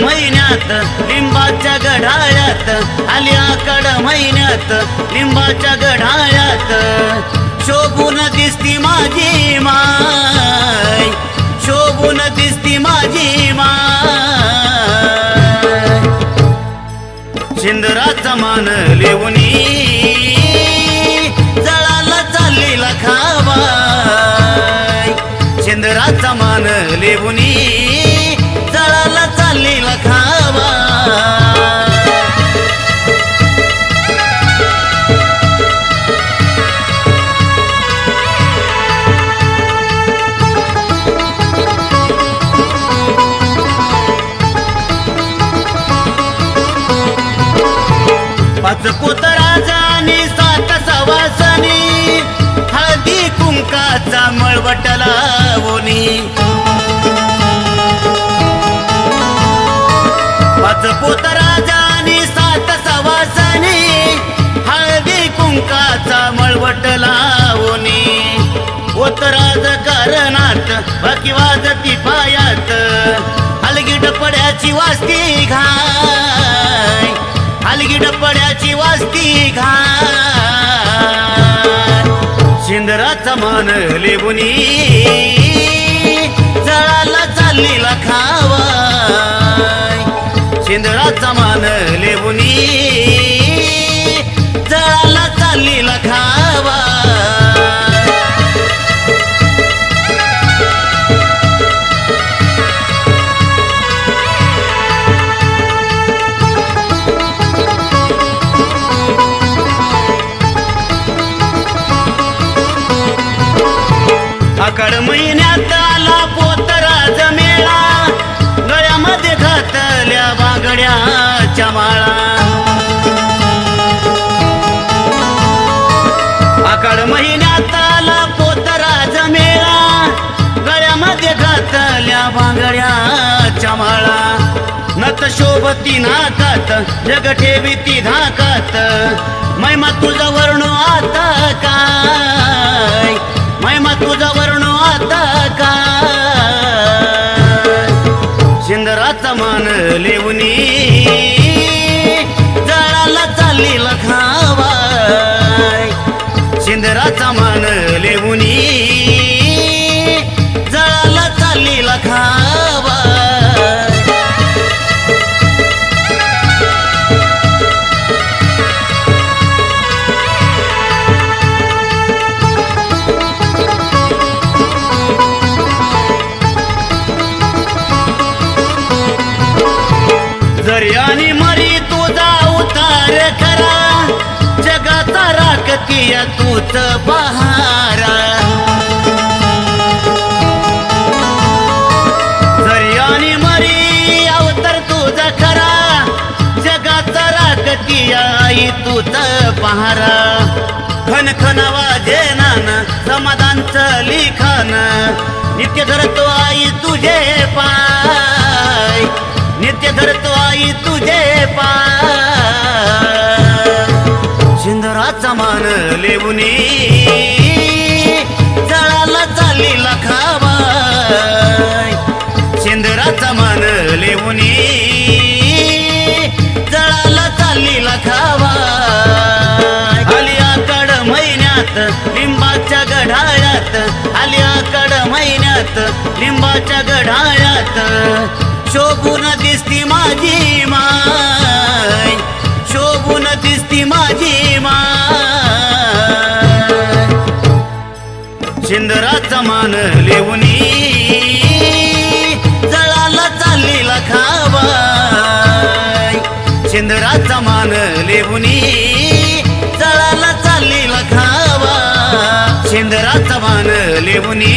महिन्यात लिंबाच्या गढाळ्यात. आली आकड महिन्यात लिंबाच्या गढाळ्यात. शोभून दिसती माझी मा. शिंदराचा मान लिहुनी. जळाला चाललेला खावा शिंदराचा मान लिहुनी. पाच पोत सात सवासनी हळदी कुंकाचा मळवटला ओनी. पाच पोत सात सवासनी हळदी कुंकाचा मळवट लावणी होत राजकारणात बाकी वाजती पायात हलगी डपड्याची वाजती घा हलगी डपड्याची वाजती घा शिंदराचा मान लेबुनी जळाला चाललेला खावा शिंदराचा मान लेबुनी आकड महिन्यात आला पोतरा जमेळा. गळ्यामध्ये घातल्या बागड्याच्या माळा. आकाड महिन्यात आला पोतरा जमेळा. गळ्यामध्ये घातल्या बांगड्याच्या माळा. नत शोभती नाकात जग ठेवी ती धाकात मैमा तुझा वर्ण आता का? लेवनी आणि मरी तुझा उतार खरा जगाचा राखतीय तूच बहारा. जरी आणि मरी अवतर तुझा खरा. जगाचा राखतीय आई तूच पहारा खनखन खन वाजे नान समाधानचं लिखाण. नित्य धरतो आई तुझे पाय. नित्य धरतो आई तुझे पा शिंदराचा मान लेवनी जळाला चाललेला खावाय शिंदराचा मान लेवनी जळाला चाललेला खावाय आली कड महिन्यात लिंबाच्या गढाळ्यात. आली कड महिन्यात लिंबाच्या गढाळ्यात. शोभून दिसती माझी माय शोभून दिसती माझी माय शिंदराचा मान लेवनी जळाला चाललेला खावाय शिंदराचा मान लेवनी जळाला चाललेला खावा. शिंदराचा मान लेवनी